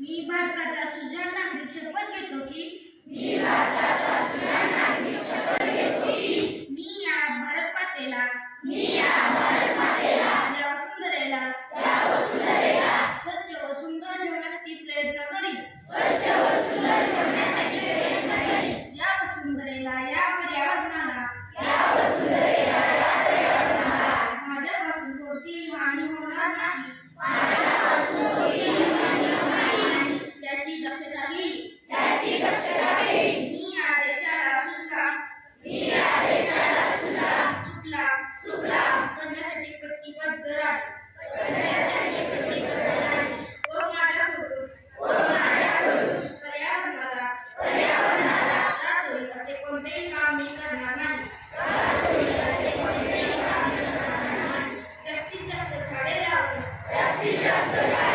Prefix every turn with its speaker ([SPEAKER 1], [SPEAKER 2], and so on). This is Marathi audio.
[SPEAKER 1] मी भारताच्या सुजाण नागरिक शपथ घेतो की मी भारताचा सुजाण नागरिक शपथ घेतो की मी या भारत मातेला मी या भारत मातेला या वसुंधरेला या वसुंधरेला स्वच्छ व सुंदर ठेवण्यासाठी प्रयत्न करी स्वच्छ व सुंदर ठेवण्यासाठी प्रयत्न करीन. या वसुंधरेला या पर्यावरणाला या वसुंधरेला या पर्यावरणाला माझ्यापासून कोणतीही हानी होणार नाही. Gracias.